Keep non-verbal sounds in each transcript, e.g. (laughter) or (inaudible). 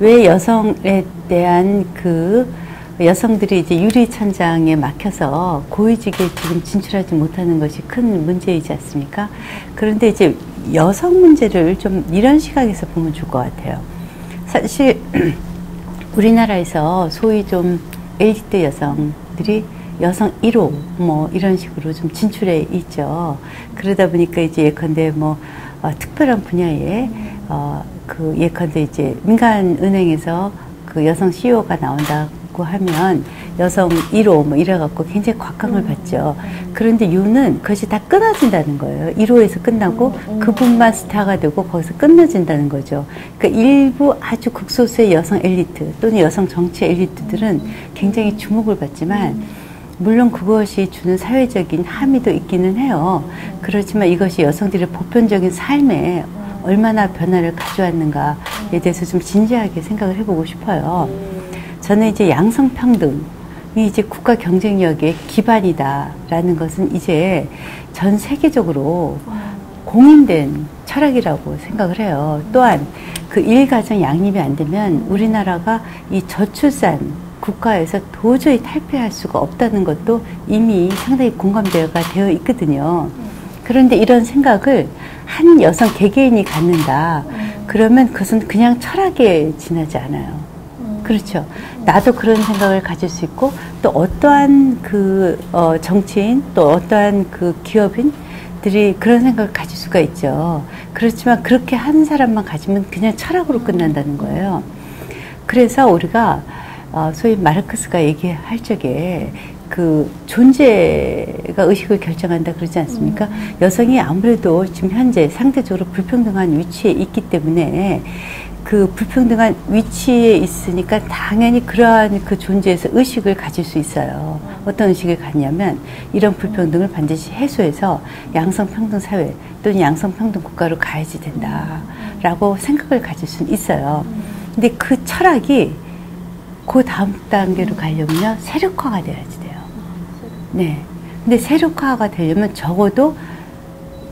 왜 여성에 대한 그 여성들이 이제 유리천장에 막혀서 고위직에 지금 진출하지 못하는 것이 큰 문제이지 않습니까? 그런데 이제 여성 문제를 좀 이런 시각에서 보면 좋을 것 같아요. 사실 (clears throat) 우리나라에서 소위 좀 엘리트 여성들이 여성 1호 뭐 이런 식으로 좀 진출해 있죠. 그러다 보니까 이제 예컨대 뭐 어, 특별한 분야에 어, 그 예컨대 이제 민간 은행에서 그 여성 CEO가 나온다고 하면 여성 1호 뭐 이래갖고 굉장히 곽강을 받죠. 그런데 유는 그것이 다 끊어진다는 거예요. 1호에서 끝나고 그분만 스타가 되고 거기서 끝내진다는 거죠. 그러니까 일부 아주 극소수의 여성 엘리트 또는 여성 정치 엘리트들은 굉장히 주목을 받지만 물론 그것이 주는 사회적인 함의도 있기는 해요. 그렇지만 이것이 여성들의 보편적인 삶에 얼마나 변화를 가져왔는가에 대해서 좀 진지하게 생각을 해보고 싶어요. 저는 이제 양성평등이 이제 국가 경쟁력의 기반이다라는 것은 이제 전 세계적으로 공인된 철학이라고 생각을 해요. 또한 그 일가정 양립이 안 되면 우리나라가 이 저출산 국가에서 도저히 탈피할 수가 없다는 것도 이미 상당히 공감대가 되어 있거든요. 그런데 이런 생각을 한 여성 개개인이 갖는다. 그러면 그것은 그냥 철학에 지나지 않아요. 그렇죠. 나도 그런 생각을 가질 수 있고 또 어떠한 그 어, 정치인 또 어떠한 그 기업인들이 그런 생각을 가질 수가 있죠. 그렇지만 그렇게 한 사람만 가지면 그냥 철학으로 끝난다는 거예요. 그래서 우리가 어, 소위 마르크스가 얘기할 적에 그 존재가 의식을 결정한다 그러지 않습니까? 여성이 아무래도 지금 현재 상대적으로 불평등한 위치에 있기 때문에 그 불평등한 위치에 있으니까 당연히 그러한 그 존재에서 의식을 가질 수 있어요. 어떤 의식을 갖냐면 이런 불평등을 반드시 해소해서 양성평등 사회 또는 양성평등 국가로 가야지 된다라고 생각을 가질 수는 있어요. 근데 그 철학이 그 다음 단계로 가려면요 세력화가 돼야지 돼요. 네. 근데 세력화가 되려면 적어도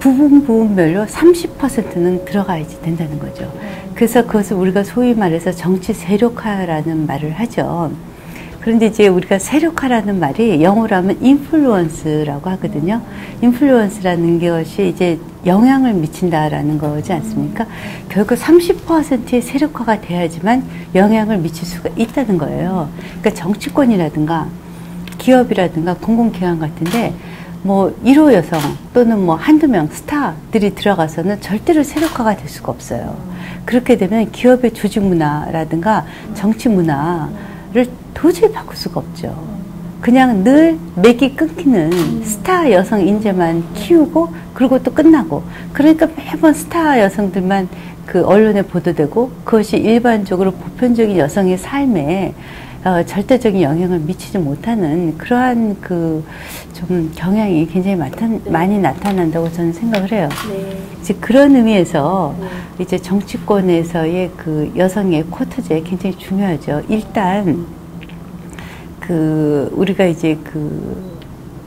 부분 부분별로 30%는 들어가야지 된다는 거죠. 그래서 그것을 우리가 소위 말해서 정치 세력화라는 말을 하죠. 그런데 이제 우리가 세력화라는 말이 영어로 하면 인플루언스라고 하거든요. 인플루언스라는 것이 이제 영향을 미친다라는 거지 않습니까? 결국 30%의 세력화가 돼야지만 영향을 미칠 수가 있다는 거예요. 그러니까 정치권이라든가 기업이라든가 공공기관 같은데 뭐 1호 여성 또는 뭐 한두 명 스타들이 들어가서는 절대로 세력화가 될 수가 없어요. 그렇게 되면 기업의 조직 문화라든가 정치 문화를 도저히 바꿀 수가 없죠. 그냥 늘 맥이 끊기는 스타 여성 인재만 키우고 그리고 또 끝나고 그러니까 매번 스타 여성들만 그 언론에 보도되고 그것이 일반적으로 보편적인 여성의 삶에 어, 절대적인 영향을 미치지 못하는 그러한 그 좀 경향이 굉장히 나타, 많이 나타난다고 저는 생각을 해요. 네. 이제 그런 의미에서 네. 이제 정치권에서의 그 여성의 쿼터제 굉장히 중요하죠. 일단 그 우리가 이제 그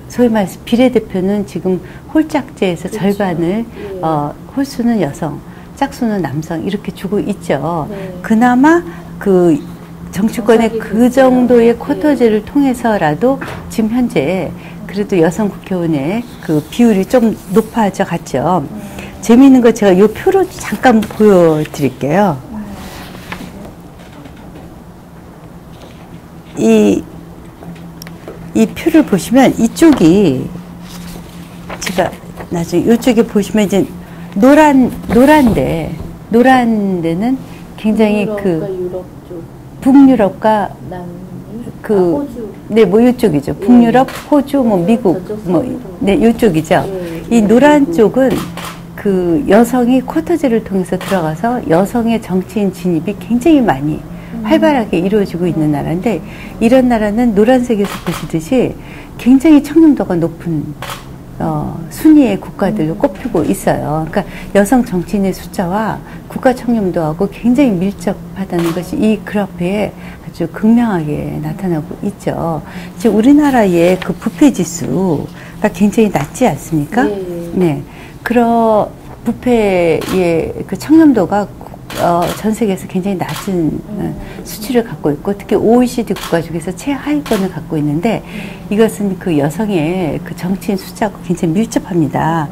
소위 말해서 비례대표는 지금 홀짝제에서 그렇죠. 절반을 네. 어, 홀수는 여성, 짝수는 남성 이렇게 주고 있죠. 네. 그나마 그 정치권의 그. 정도의 네. 쿼터제를 통해서라도 지금 현재 그래도 여성 국회의원의 그 비율이 좀 높아져 갔죠. 재미있는 거 제가 이 표로 잠깐 보여드릴게요. 이, 이 표를 보시면 이쪽이 제가 나중에 이쪽에 보시면 이제 노란, 노란데, 노란데는 굉장히 유럽과 그 유럽 쪽 북유럽과 그 아, 네, 뭐 이쪽이죠. 예. 북유럽, 호주, 뭐 미국, 뭐. 네, 이쪽이죠. 예, 이 노란. 쪽은 그 여성이 쿼터제를 통해서 들어가서 여성의 정치인 진입이 굉장히 많이 음. 활발하게 이루어지고 있는 나라인데 이런 나라는 노란색에서 보시듯이 굉장히 청렴도가 높은 어, 순위의 국가들로 음. 꼽히고 있어요. 그러니까 여성 정치인의 숫자와 국가 청렴도하고 굉장히 밀접하다는 것이 이 그래프에 아주 극명하게 나타나고 있죠. 지금 우리나라의 그 부패 지수가 굉장히 낮지 않습니까? 네. 네. 그런 부패의 그 청렴도가 어, 전 세계에서 굉장히 낮은 어, 수치를 갖고 있고 특히 OECD 국가 중에서 최하위권을 갖고 있는데 이것은 그 여성의 그 정치인 숫자하고 굉장히 밀접합니다.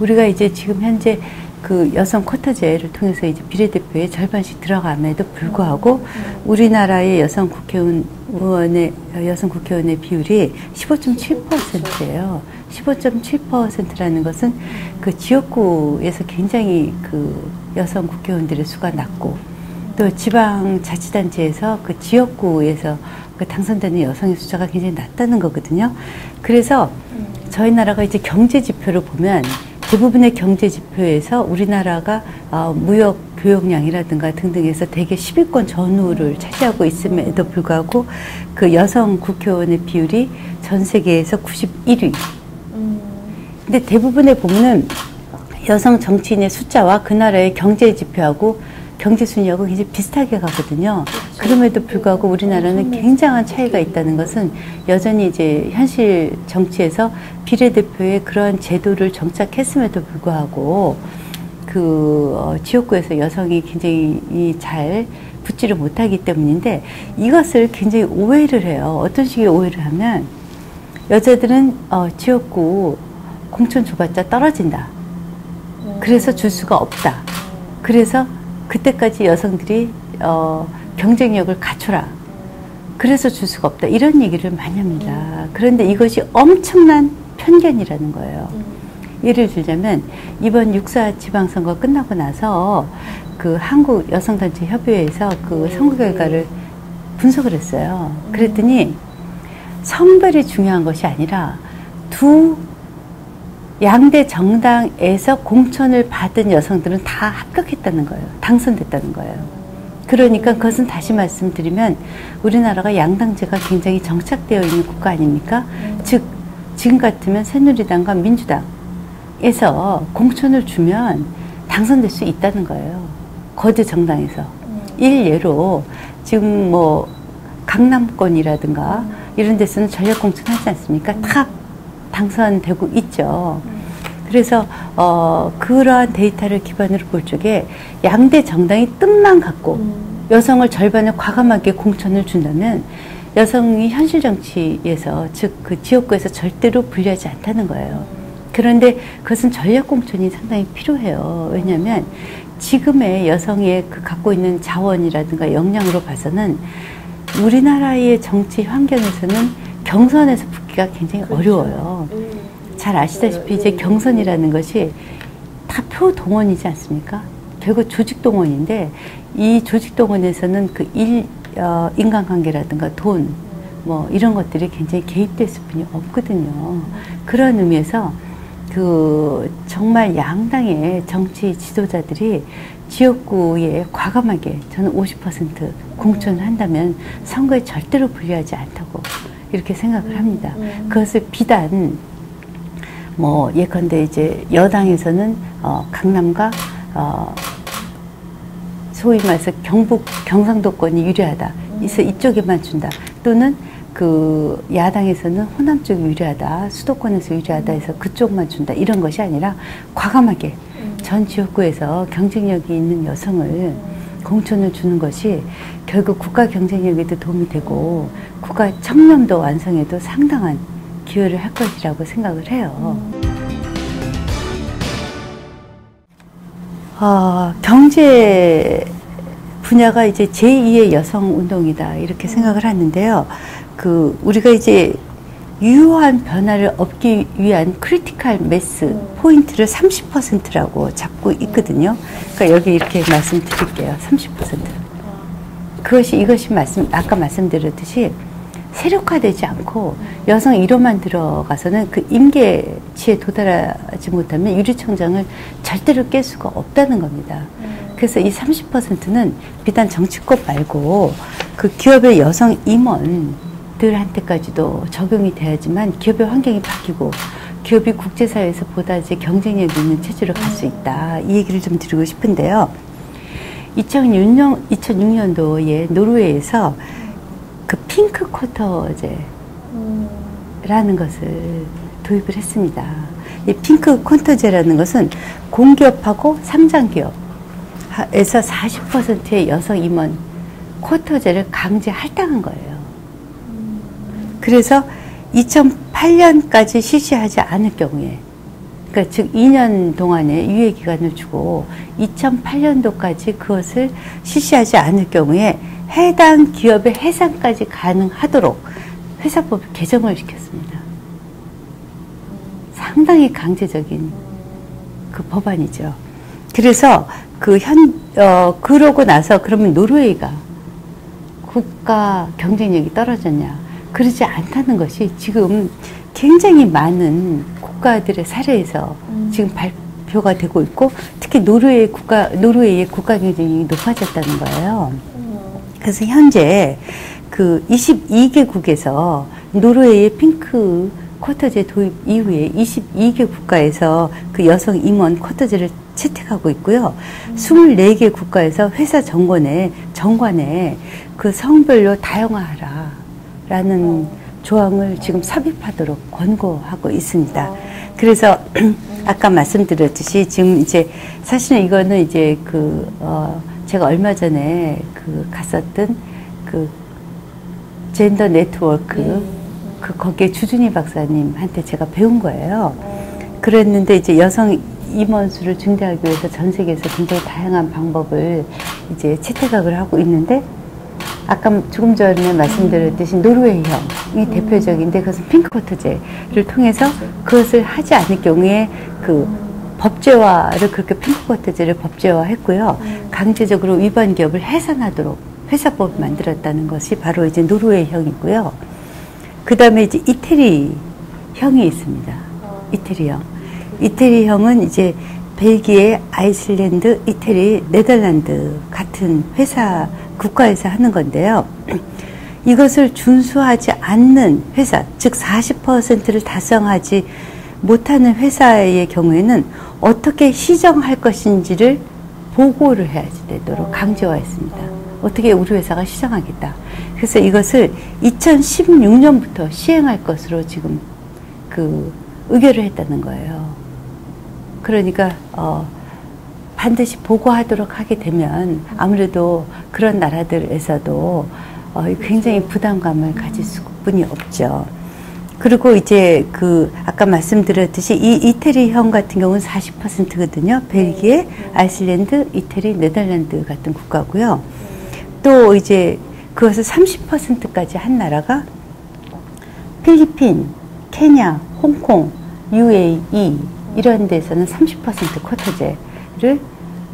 우리가 이제 지금 현재 그 여성 쿼터제를 통해서 이제 비례대표에 절반씩 들어감에도 불구하고 우리나라의 여성 국회의원의 여성 국회의원의 비율이 15.7%예요. 15.7%라는 것은 그 지역구에서 굉장히 그 여성 국회의원들의 수가 낮고 또 지방 자치단체에서 그 지역구에서 그 당선되는 여성의 숫자가 굉장히 낮다는 거거든요. 그래서 저희 나라가 이제 경제 지표를 보면 대부분의 경제 지표에서 우리나라가 어, 무역 교역량이라든가 등등에서 대개 10위권 전후를 차지하고 있음에도 불구하고 그 여성 국회의원의 비율이 전 세계에서 91위. 근데 대부분의 보면은 여성 정치인의 숫자와 그 나라의 경제 지표하고 경제 순위하고 굉장히 비슷하게 가거든요. 그럼에도 불구하고 우리나라는 굉장한 차이가 있다는 것은 여전히 이제 현실 정치에서 비례대표의 그러한 제도를 정착했음에도 불구하고 그 어, 지역구에서 여성이 굉장히 잘 붙지를 못하기 때문인데 이것을 굉장히 오해를 해요. 어떤 식의 오해를 하면 여자들은 어, 지역구 공천 줘봤자 떨어진다. 그래서 줄 수가 없다. 그래서 그때까지 여성들이 어, 경쟁력을 갖춰라. 그래서 줄 수가 없다. 이런 얘기를 많이 합니다. 그런데 이것이 엄청난 편견이라는 거예요. 예를 들자면 이번 육사 지방선거 끝나고 나서 그 한국 여성단체 협의회에서 그 선거 결과를 분석을 했어요. 그랬더니 성별이 중요한 것이 아니라 두 양대 정당에서 공천을 받은 여성들은 다 합격했다는 거예요. 당선됐다는 거예요. 그러니까 그것은 다시 말씀드리면 우리나라가 양당제가 굉장히 정착되어 있는 국가 아닙니까? 즉, 지금 같으면 새누리당과 민주당에서 공천을 주면 당선될 수 있다는 거예요. 거대 정당에서. 일예로 지금 뭐 강남권이라든가 이런 데서는 전략 공천하지 않습니까? 다 당선되고 있죠. 그래서 어, 그러한 데이터를 기반으로 볼 적에 양대 정당이 뜻만 갖고 여성을 절반을 과감하게 공천을 준다면 여성이 현실 정치에서 즉 그 지역구에서 절대로 불리하지 않다는 거예요. 그런데 그것은 전략 공천이 상당히 필요해요. 왜냐하면 지금의 여성의 그 갖고 있는 자원이라든가 역량으로 봐서는 우리나라의 정치 환경에서는 경선에서 붙기가 굉장히. 어려워요. 음. 잘 아시다시피 이제 경선이라는 것이 다 표 동원이지 않습니까? 결국 조직 동원인데 이 조직 동원에서는 그 일, 어, 인간관계라든가 돈, 뭐 이런 것들이 굉장히 개입될 수뿐이 없거든요. 그런 의미에서 그 정말 양당의 정치 지도자들이 지역구에 과감하게 저는 50% 공천을 한다면 선거에 절대로 불리하지 않다고 이렇게 생각을 합니다. 그것을 비단 뭐 예컨대 이제 여당에서는 어, 강남과 어, 소위 말해서 경북 경상도권이 유리하다. 그래서 이쪽에만 준다. 또는 그 야당에서는 호남 쪽이 유리하다. 수도권에서 유리하다 해서 그쪽만 준다. 이런 것이 아니라 과감하게 전 지역구에서 경쟁력이 있는 여성을 공천을 주는 것이 결국 국가 경쟁력에도 도움이 되고 국가 청렴도 완성에도 상당한 기여를 할 것이라고 생각을 해요. 어, 경제 분야가 이제 제2의 여성 운동이다 이렇게 생각을 하는데요. 그 우리가 이제 유효한 변화를 얻기 위한 크리티컬 매스 포인트를 30%라고 잡고 있거든요. 그러니까 여기 이렇게 말씀드릴게요. 30%. 그것이 이것이 말씀 아까 말씀드렸듯이 세력화되지 않고 여성 1호만 들어가서는 그 임계치에 도달하지 못하면 유리청장을 절대로 깰 수가 없다는 겁니다. 그래서 이 30%는 비단 정치권 말고 그 기업의 여성 임원 들한테까지도 적용이 돼야지만 기업의 환경이 바뀌고 기업이 국제사회에서 보다 이제 경쟁력 있는 체제로 갈 수 있다. 이 얘기를 좀 드리고 싶은데요. 2006년, 2006년도에 노르웨이에서 그 핑크 쿼터제라는 것을 도입을 했습니다. 이 핑크 쿼터제라는 것은 공기업하고 상장기업 에서 40%의 여성 임원 쿼터제를 강제 할당한 거예요. 그래서 2008년까지 실시하지 않을 경우에 그러니까 즉 2년 동안의 유예 기간을 주고 2008년도까지 그것을 실시하지 않을 경우에 해당 기업의 해상까지 가능하도록 회사법을 개정을 시켰습니다. 상당히 강제적인 그 법안이죠. 그래서 그 현, 어, 그러고 나서 그러면 노르웨이가 국가 경쟁력이 떨어졌냐. 그러지 않다는 것이 지금 굉장히 많은 국가들의 사례에서 음. 지금 발표가 되고 있고 특히 노르웨이 국가, 노르웨이의 국가 경쟁력이 높아졌다는 거예요. 음. 그래서 현재 그 22개국에서 노르웨이의 핑크 쿼터제 도입 이후에 22개 국가에서 그 여성 임원 쿼터제를 채택하고 있고요. 24개 국가에서 회사 정관에, 정관에 그 성별로 다양화하라. 라는 조항을 지금 삽입하도록 권고하고 있습니다. 그래서 (clears throat) 아까 말씀드렸듯이 지금 이제 사실은 이거는 이제 그, 어, 제가 얼마 전에 그 갔었던 그 젠더 네트워크 그 거기에 주준희 박사님한테 제가 배운 거예요. 그랬는데 이제 여성 임원수를 증대하기 위해서 전 세계에서 굉장히 다양한 방법을 이제 채택학을 하고 있는데 아까 조금 전에 말씀드렸듯이 노르웨이형이 대표적인데 그것은 핑크코트제를 통해서 그것을 하지 않을 경우에 그 법제화를 그렇게 핑크코트제를 법제화했고요. 강제적으로 위반 기업을 해산하도록 회사법을 만들었다는 것이 바로 이제 노르웨이형이고요. 그 다음에 이제 이태리형이 있습니다. 이태리형. 이태리형은 이제 벨기에, 아이슬란드, 이태리, 네덜란드 같은 회사 국가에서 하는 건데요. (clears throat) 이것을 준수하지 않는 회사, 즉 40%를 달성하지 못하는 회사의 경우에는 어떻게 시정할 것인지를 보고를 해야지 되도록 강제화했습니다. 어떻게 우리 회사가 시정하겠다. 그래서 이것을 2016년부터 시행할 것으로 지금 그 의결을 했다는 거예요. 그러니까 어, 반드시 보고하도록 하게 되면 아무래도 그런 나라들에서도 어, 굉장히 부담감을 가질 수뿐이 없죠. 그리고 이제 그 아까 말씀드렸듯이 이 이태리형 같은 경우는 40%거든요. 벨기에, 아이슬란드, 이태리, 네덜란드 같은 국가고요. 또 이제 그것을 30%까지 한 나라가 필리핀, 케냐, 홍콩, UAE 이런 데서는 30% 쿼터제 를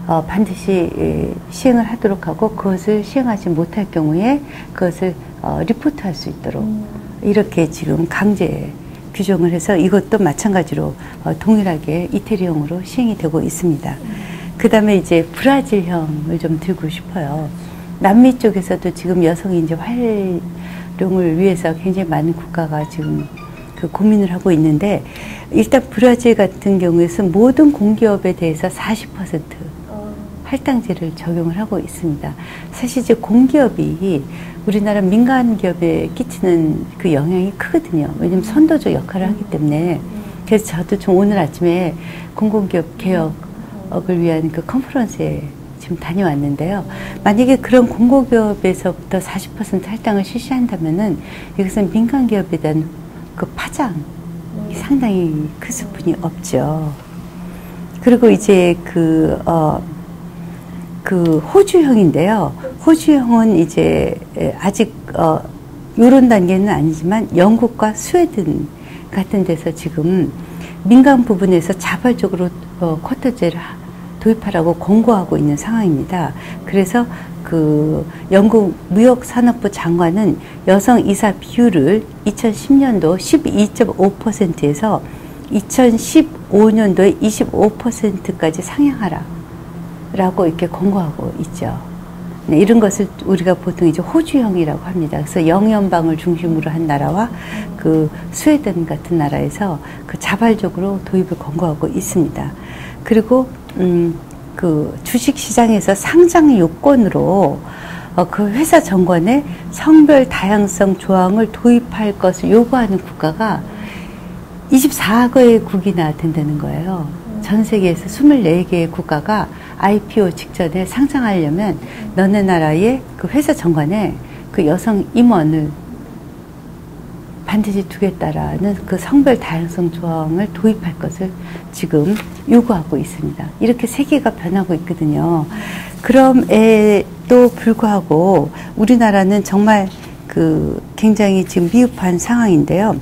어, 반드시 예, 시행을 하도록 하고 그것을 시행하지 못할 경우에 그것을 어, 리포트할 수 있도록 음. 이렇게 지금 강제 규정을 해서 이것도 마찬가지로 어, 동일하게 이태리형으로 시행이 되고 있습니다. 음. 그 다음에 이제 브라질형을 좀 들고 싶어요. 남미 쪽에서도 지금 여성이 이제 활용을 위해서 굉장히 많은 국가가 지금 그 고민을 하고 있는데 일단 브라질 같은 경우에서 모든 공기업에 대해서 40% 할당제를 적용을 하고 있습니다. 사실 이제 공기업이 우리나라 민간 기업에 끼치는 그 영향이 크거든요. 왜냐면 선도적 역할을 하기 때문에. 그래서 저도 좀 오늘 아침에 공공기업 개혁을 위한 그 컨퍼런스에 지금 다녀왔는데요. 만약에 그런 공공기업에서부터 40% 할당을 실시한다면은 이것은 민간 기업에 대한 그 파장이 상당히 클 수뿐이 없죠. 그리고 이제 그, 어, 그 호주형인데요. 호주형은 이제 아직 어 요런 단계는 아니지만 영국과 스웨덴 같은 데서 지금 민간 부분에서 자발적으로 어 쿼터제를 도입하라고 권고하고 있는 상황입니다. 그래서 그 영국 무역산업부 장관은 여성 이사 비율을 2010년도 12.5%에서 2015년도에 25%까지 상향하라. 라고 이렇게 권고하고 있죠. 네, 이런 것을 우리가 보통 이제 호주형이라고 합니다. 그래서 영연방을 중심으로 한 나라와 그 스웨덴 같은 나라에서 그 자발적으로 도입을 권고하고 있습니다. 그리고 음, 그 주식 시장에서 상장 요건으로 어, 그 회사 정관에 성별 다양성 조항을 도입할 것을 요구하는 국가가 24개국이나 된다는 거예요. 전 세계에서 24개의 국가가 IPO 직전에 상장하려면 너네 나라의 그 회사 정관에 그 여성 임원을 반드시 두겠다라는 그 성별 다양성 조항을 도입할 것을 지금 요구하고 있습니다. 이렇게 세계가 변하고 있거든요. 그럼에도 불구하고 우리나라는 정말 그 굉장히 지금 미흡한 상황인데요.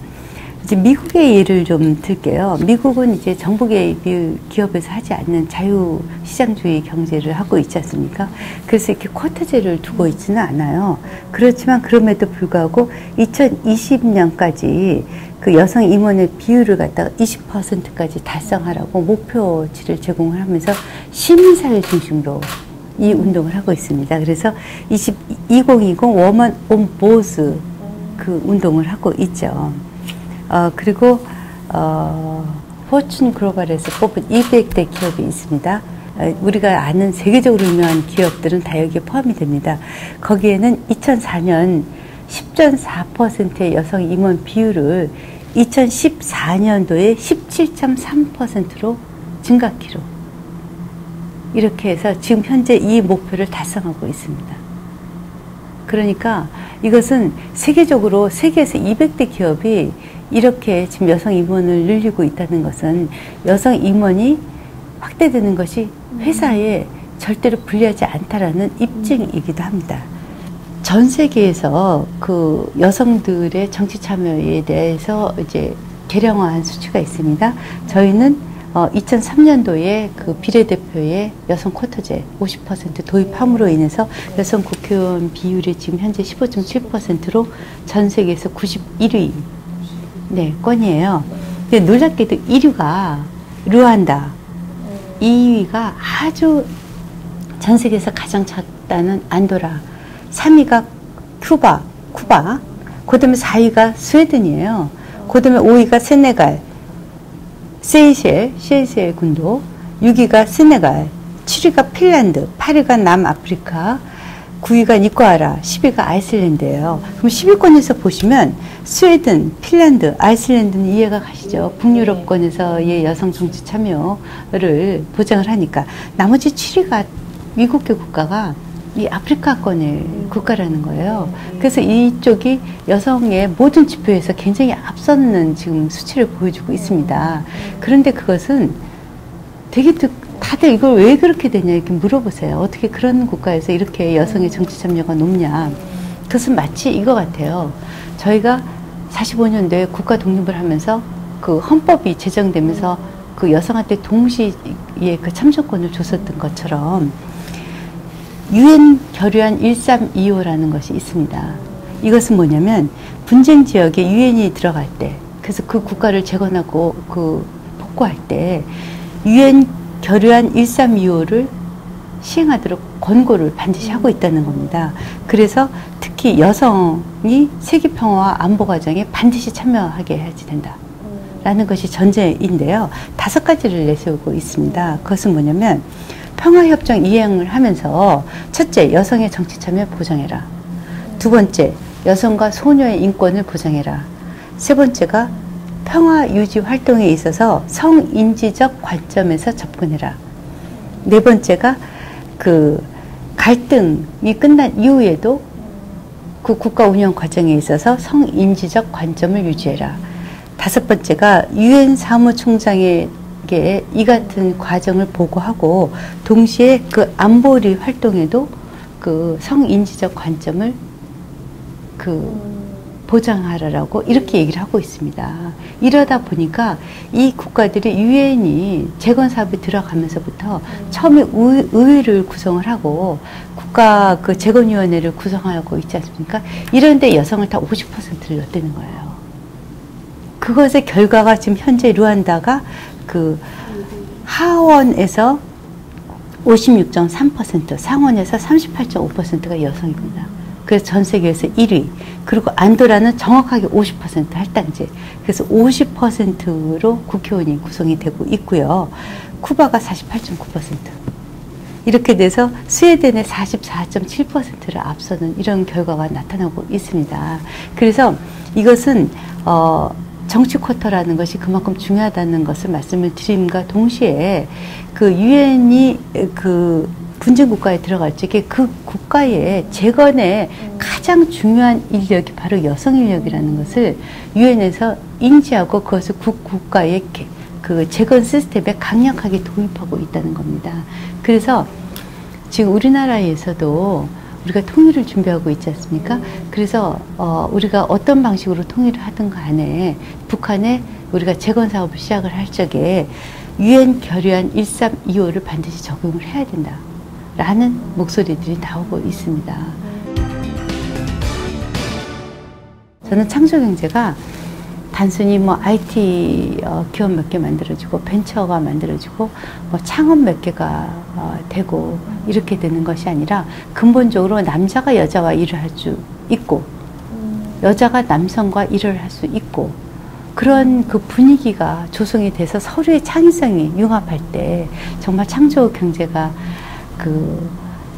이제 미국의 예를 좀 들게요. 미국은 이제 정부 개입이 기업에서 하지 않는 자유시장주의 경제를 하고 있지 않습니까? 그래서 이렇게 쿼터제를 두고 있지는 않아요. 그렇지만 그럼에도 불구하고 2020년까지 그 여성 임원의 비율을 갖다가 20%까지 달성하라고 목표치를 제공을 하면서 시민사회 중심으로 이 운동을 하고 있습니다. 그래서 20, 2020 워먼 온 보스 그 운동을 하고 있죠. 어, 그리고 어, 포춘 글로벌에서 뽑은 200대 기업이 있습니다. 어, 우리가 아는 세계적으로 유명한 기업들은 다 여기에 포함이 됩니다. 거기에는 2004년 10.4%의 여성 임원 비율을 2014년도에 17.3%로 증가키로 이렇게 해서 지금 현재 이 목표를 달성하고 있습니다. 그러니까 이것은 세계적으로 세계에서 200대 기업이 이렇게 지금 여성 임원을 늘리고 있다는 것은 여성 임원이 확대되는 것이 회사에 절대로 불리하지 않다라는 입증이기도 합니다. 전 세계에서 그 여성들의 정치 참여에 대해서 이제 개량화한 수치가 있습니다. 저희는 어, 2003년도에 그 비례대표의 여성 쿼터제 50% 도입함으로 인해서 여성 국회의원 비율이 지금 현재 15.7%로 전 세계에서 91위 네, 건이에요. 근데 놀랍게도 1위가 루안다, 2위가 아주 전 세계에서 가장 작다는 안도라, 3위가 쿠바, 쿠바, 그 다음에 4위가 스웨덴이에요. 그 다음에 5위가 세네갈, 세이셸, 세이셸 군도, 6위가 세네갈, 7위가 핀란드, 8위가 남아프리카, 9위가 니코아라, 10위가 아이슬란드예요. 그럼 10위권에서 보시면 스웨덴, 핀란드, 아이슬란드는 이해가 가시죠. 북유럽권에서의 여성 정치 참여를 보장을 하니까 나머지 7위가 미국계 국가가 이 아프리카권의 국가라는 거예요. 그래서 이쪽이 여성의 모든 지표에서 굉장히 앞서는 지금 수치를 보여주고 있습니다. 그런데 그것은 되게 다들 이걸 왜 그렇게 되냐 이렇게 물어보세요. 어떻게 그런 국가에서 이렇게 여성의 정치 참여가 높냐. 그것은 마치 이거 같아요. 저희가 45년도에 국가 독립을 하면서 그 헌법이 제정되면서 그 여성한테 동시에 그 참정권을 줬었던 것처럼 유엔 결의안 1325라는 것이 있습니다. 이것은 뭐냐면 분쟁 지역에 유엔이 들어갈 때 그래서 그 국가를 재건하고 그 복구할 때 유엔 결의안 1325를 시행하도록 권고를 반드시 하고 있다는 겁니다. 그래서 특히 여성이 세계 평화와 안보 과정에 반드시 참여하게 해야지 된다. 라는 것이 전제인데요. 다섯 가지를 내세우고 있습니다. 그것은 뭐냐면 평화협정 이행을 하면서 첫째, 여성의 정치 참여 보장해라. 두 번째, 여성과 소녀의 인권을 보장해라. 세 번째가 평화 유지 활동에 있어서 성인지적 관점에서 접근해라. 네 번째가 그 갈등이 끝난 이후에도 그 국가 운영 과정에 있어서 성인지적 관점을 유지해라. 다섯 번째가 유엔 사무총장의 함께 이 같은 과정을 보고하고 동시에 그 안보리 활동에도 그 성인지적 관점을 그 보장하라라고 이렇게 얘기를 하고 있습니다. 이러다 보니까 이 국가들이 유엔이 재건 사업에 들어가면서부터 처음에 의회를 구성을 하고 국가 그 재건위원회를 구성하고 있지 않습니까? 이런데 여성을 다 50%를 넣대는 거예요. 그것의 결과가 지금 현재 루안다가 그 하원에서 56.3%, 상원에서 38.5%가 여성입니다. 그래서 전 세계에서 1위. 그리고 안도라는 정확하게 50% 할당제. 그래서 50%로 국회의원이 구성이 되고 있고요. 쿠바가 48.9%. 이렇게 돼서 스웨덴의 44.7%를 앞서는 이런 결과가 나타나고 있습니다. 그래서 이것은 어 정치 쿼터라는 것이 그만큼 중요하다는 것을 말씀을 드림과 동시에 그 유엔이 그 분쟁 국가에 들어갈 적에 그 국가의 재건에 가장 중요한 인력이 바로 여성 인력이라는 것을 유엔에서 인지하고 그것을 국, 국가의 개- 그 재건 시스템에 강력하게 도입하고 있다는 겁니다. 그래서 지금 우리나라에서도 우리가 통일을 준비하고 있지 않습니까? 그래서 어, 우리가 어떤 방식으로 통일을 하든 간에 북한에 우리가 재건 사업을 시작을 할 적에 유엔 결의안 1325를 반드시 적용을 해야 된다. 라는 목소리들이 나오고 있습니다. 저는 창조경제가 단순히 뭐 IT 어, 기업 몇 개 만들어주고 벤처가 만들어주고 뭐 창업 몇 개가 어, 되고 이렇게 되는 것이 아니라 근본적으로 남자가 여자와 일을 할 수 있고 여자가 남성과 일을 할 수 있고 그런 그 분위기가 조성이 돼서 서로의 창의성이 융합할 때 정말 창조 경제가 그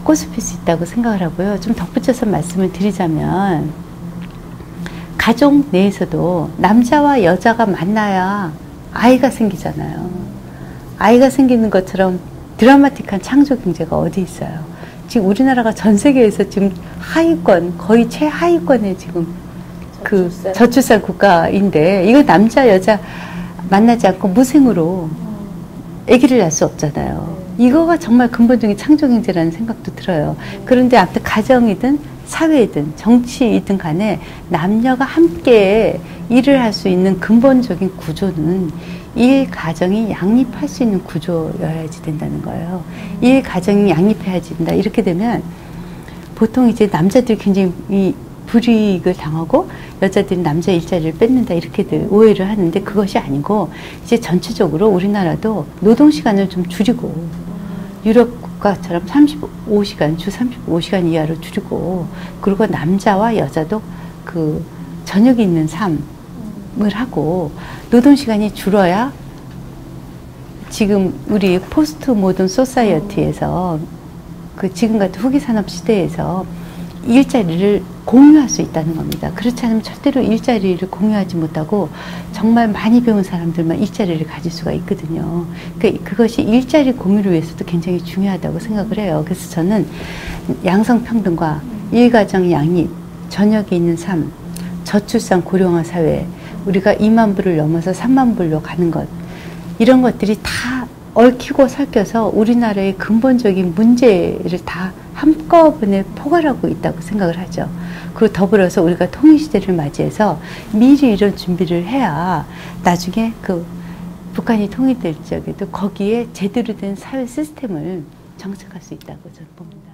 꽃을 필수 있다고 생각을 하고요. 좀 덧붙여서 말씀을 드리자면 가족 내에서도 남자와 여자가 만나야 아이가 생기잖아요. 아이가 생기는 것처럼 드라마틱한 창조 경제가 어디 있어요. 지금 우리나라가 전 세계에서 지금 하위권, 거의 최하위권에 지금 그 저출산. 저출산 국가인데 이거 남자 여자 만나지 않고 무생으로 아기를 낳을 수 없잖아요. 이거가 정말 근본적인 창조 경제라는 생각도 들어요. 그런데 아무튼 가정이든 사회이든 정치이든 간에 남녀가 함께 일을 할 수 있는 근본적인 구조는 일 가정이 양립할 수 있는 구조여야지 된다는 거예요. 일 가정이 양립해야지 된다. 이렇게 되면 보통 이제 남자들이 굉장히 이 불이익을 당하고 여자들이 남자 일자리를 뺏는다 이렇게들 오해를 하는데 그것이 아니고 이제 전체적으로 우리나라도 노동 시간을 좀 줄이고 유럽 국가처럼 35시간 주 35시간 이하로 줄이고 그리고 남자와 여자도 그 저녁이 있는 삶을 하고 노동 시간이 줄어야 지금 우리 포스트 모던 소사이어티에서 그 지금 같은 후기 산업 시대에서 일자리를 공유할 수 있다는 겁니다. 그렇지 않으면 절대로 일자리를 공유하지 못하고 정말 많이 배운 사람들만 일자리를 가질 수가 있거든요. 그, 그것이 일자리 공유를 위해서도 굉장히 중요하다고 생각을 해요. 그래서 저는 양성평등과 일가정 양립, 저녁이 있는 삶, 저출산 고령화 사회, 우리가 2만 불을 넘어서 3만 불로 가는 것, 이런 것들이 다 얽히고 설켜서 우리나라의 근본적인 문제를 다 한꺼번에 포괄하고 있다고 생각을 하죠. 그리고 더불어서 우리가 통일시대를 맞이해서 미리 이런 준비를 해야 나중에 그 북한이 통일될 적에도 거기에 제대로 된 사회 시스템을 정착할 수 있다고 저는 봅니다.